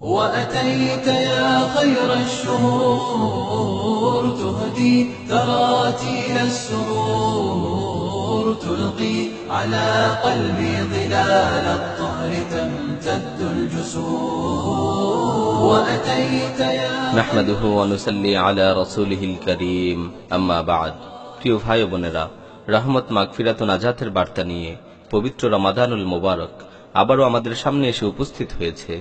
وأتيت يا خير الشهور تهدي ثراتي السرور تلقي على قلبي ظلال الطهر تمتد الجسور وأتيت يا নাহমাদুহু ওয়া নুসাল্লি আলা রাসূলিহিল কারীম আম্মা বাদ প্রিয় ভাই ও বোনেরা রহমত মাগফিরাত ও নাজাতের বার্তা নিয়ে পবিত্র রমাদানুল মোবারক আবারও আমাদের সামনে এসে উপস্থিত হয়েছে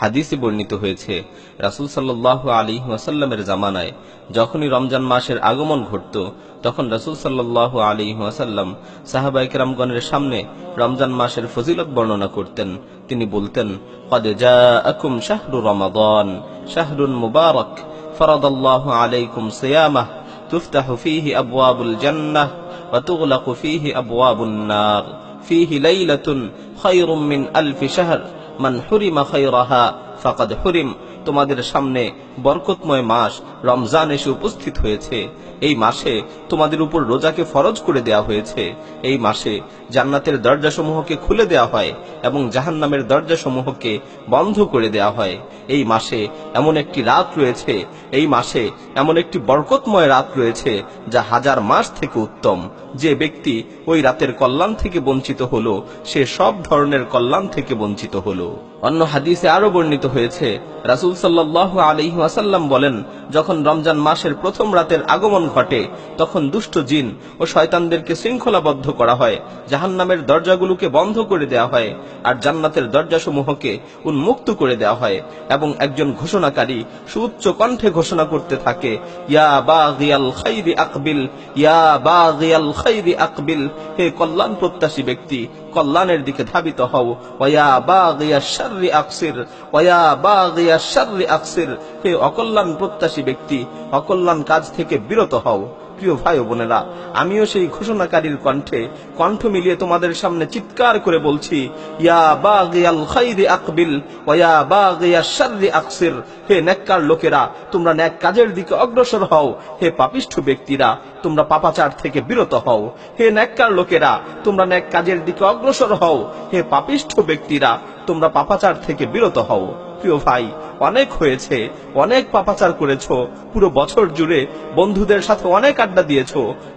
হাদিসে বর্ণিত হয়েছে রাসূল সাল্লাল্লাহু আলাইহি ওয়াসাল্লামের জামানায় যখনই রমজান মাসের আগমন ঘটত তখন রাসূল সাল্লাল্লাহু আলাইহি ওয়াসাল্লাম সাহাবায়ে কেরামগণের সামনে রমজান মাসের ফজিলত বর্ণনা করতেন তিনি বলতেন قد جاءكم شهر رمضان شهر مبارك فرض الله عليكم صيامه تفتح فيه أبواب الجنة وتغلق فيه أبواب النار فيه ليلة خير من ألف شهر من حرم خيرها فقد حرم. তোমাদের সামনে বরকতময় মাস রমজান এসে উপস্থিত হয়েছে। এই মাসে তোমাদের উপর রোজাকে ফরজ করে দেয়া হয়েছে। এই মাসে জান্নাতের দরজাসমূহকে খুলে দেয়া হয় এবং জাহান্নামের দরজাসমূহকে বন্ধ করে দেয়া হয়। এই মাসে এমন একটি রাত রয়েছে, এই মাসে এমন একটি বরকতময় রাত রয়েছে যা হাজার মাস থেকে উত্তম। যে ব্যক্তি ওই রাতের কল্যাণ থেকে বঞ্চিত হলো, সে সব ধরনের কল্যাণ থেকে বঞ্চিত হলো। অন্য হাদিসে আরও বর্ণিত হয়েছে, রাসূল সাল্লাল্লাহু আলাইহি ওয়াসাল্লাম বলেন, যখন রমজান মাসের প্রথম রাতের আগমন ঘটে, তখন দুষ্ট জিন ও শয়তানদেরকে শৃঙ্খলাবদ্ধ করা হয়, জাহান্নামের দরজাগুলোকে বন্ধ করে দেওয়া হয়, আর জান্নাতের দরজাসমূহকে উন্মুক্ত করে দেওয়া হয়, এবং একজন ঘোষণাকারী সুউচ্চ কণ্ঠে ঘোষণা করতে থাকে, ইয়া বাগিয়াল খাইরি আকবিল, ইয়া বাগিয়াল খাইরি আকবিল, হে কল্যাণ প্রত্যাশী ব্যক্তি, কল্যাণের দিকে ধাবিত হও, ওয়া বাগিয়া শাররি আকসির, ওয়া বাগিয়া শাররি আকসির। হে অকল্যাণ প্রত্যাশী ব্যক্তি, অকল্যাণ কাজ থেকে বিরত হও। প্রিয় ভাই বোনেরা, আমিও সেই ঘোষণাকারীর কণ্ঠে কণ্ঠ মিলিয়ে তোমাদের সামনে চিৎকার করে বলছি, ইয়া বাগিয়াল খাইরি আকবিল, ওয়া বাগিয়া শাররি আকসির। হে নেককার লোকেরা, তোমরা ন্যাক কাজের দিকে অগ্রসর হও। হে পাপিষ্ঠ ব্যক্তিরা, তোমরা পাপাচার থেকে বিরত হও। হে নেককার লোকেরা, তোমরা ন্যাক কাজের দিকে অগ্রসর হও। হে পাপিষ্ঠ ব্যক্তিরা তোমরা পাপাচার থেকে বিরত হও। প্রিয় ভাই, অনেক হয়েছে, অনেক পাপাচার করেছ, পুরো বছর জুড়ে বন্ধুদের সাথে অনেক আড্ডা দিয়েছ,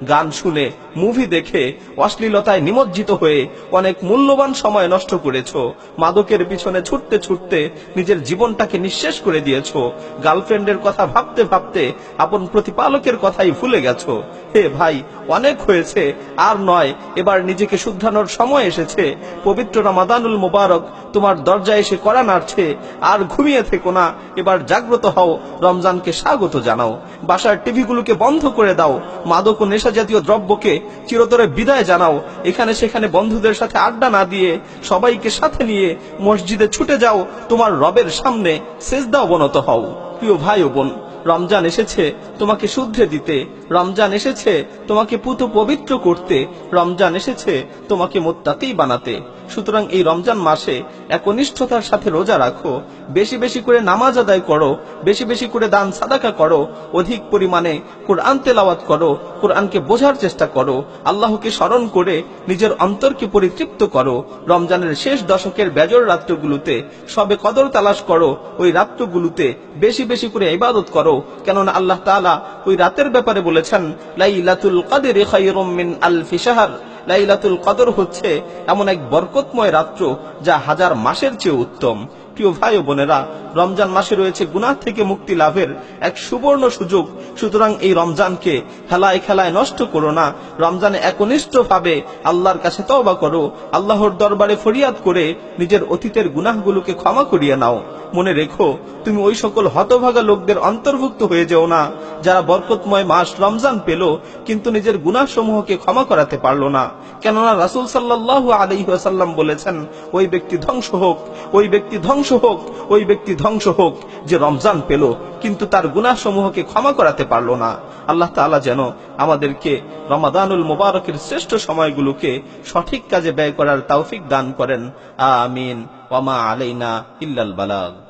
গান শুনে মুভি দেখে, অশ্লীলতায় নিমজ্জিত হয়ে অনেক মূল্যবান সময় নষ্ট করেছ, মাদকের পিছনে ছুটতে ছুটতে নিজের জীবনটাকে নিঃশেষ করে দিয়েছ গার্লফ্রেন্ডের কথা ভাবতে ভাবতে আপন প্রতিপালকের কথাই ভুলে গেছো। হে ভাই, অনেক হয়েছে, আর নয়, এবার নিজেকে শুধরানোর সময় এসেছে। পবিত্র রামাদানুল মোবারক তোমার দরজায় এসে কড়া নাড়ছে, আর ঘুমিয়ে থেকো না। এবার জাগ্রত হও, রমজানকে স্বাগত জানাও। বাসার টিভিগুলোকে বন্ধ করে দাও। মাদক ও নেশা জাতীয় দ্রব্যকে চিরতরে বিদায় জানাও। এখানে সেখানে বন্ধুদের সাথে আড্ডা না দিয়ে সবাইকে সাথে নিয়ে মসজিদে ছুটে যাও। তোমার রবের সামনে সেজদা অবনত হও। প্রিয় ভাই ও বোন রমজান এসেছে, তোমাকে শুদ্ধে দিতে। রমজান এসেছে, তোমাকে পুত পবিত্র করতে। রমজান এসেছে, তোমাকে মোত্তাকেই বানাতে। সুতরাং এই রমজান মাসে একনিষ্ঠতার সাথে রোজা রাখো। বেশি বেশি করে নামাজ আদায় করো, বেশি বেশি করে দান সাদাকা করো, অধিক পরিমাণে কোরআন তেলাওয়াত করো, কোরআনকে বোঝার চেষ্টা করো, আল্লাহকে স্মরণ করে নিজের অন্তরকে পরিতৃপ্ত করো। রমজানের শেষ দশকের বেজর রাত্রগুলোতে সবে কদর তালাশ করো, ওই রাত্রগুলোতে বেশি বেশি করে ইবাদত করো কেননা আল্লাহ তালা ওই রাতের ব্যাপারে বলেছেন, লাইলাতুল কাদের মিন আলফি সাহার লাইলাতুল কদর হচ্ছে এমন এক বরকতময় রাত্র যা হাজার মাসের চেয়ে উত্তম। প্রিয় ভাই ও বোনেরা, রমজান মাসে রয়েছে গুনাহ থেকে মুক্তি লাভের এক সুবর্ণ সুযোগ। সুতরাং এই রমজানকে খেলায় খেলায় নষ্ট করো না। রমজানে একনিষ্ঠ ভাবে আল্লাহর কাছে তওবা করো। আল্লাহর দরবারে ফরিয়াদ করে নিজের অতীতের গুনাহগুলোকে ক্ষমা করিয়ে নাও। মনে রেখো, তুমি ওই সকল হতভাগা লোকদের অন্তর্ভুক্ত হয়ে যেও না, যারা বরকতময় মাস রমজান পেল, কিন্তু নিজের গুনাহ সমূহকে ক্ষমা করাতে পারল না। কেননা রাসূল সাল্লাল্লাহু আলাইহি বলেছেন, ওই ব্যক্তি ধ্বংস হোক, ওই ব্যক্তি ধ্বংস হোক, ওই ব্যক্তি ধ্বংস হোক যে রমজান পেল, কিন্তু তার গুনাহ সমূহকে ক্ষমা করাতে পারল না। আল্লাহ তালা যেন আমাদেরকে রমাদানুল মোবারকের শ্রেষ্ঠ সময়গুলোকে সঠিক কাজে ব্যয় করার তৌফিক দান করেন। আমিন। ওমা আলাইনা ইল্লাল বালাগ।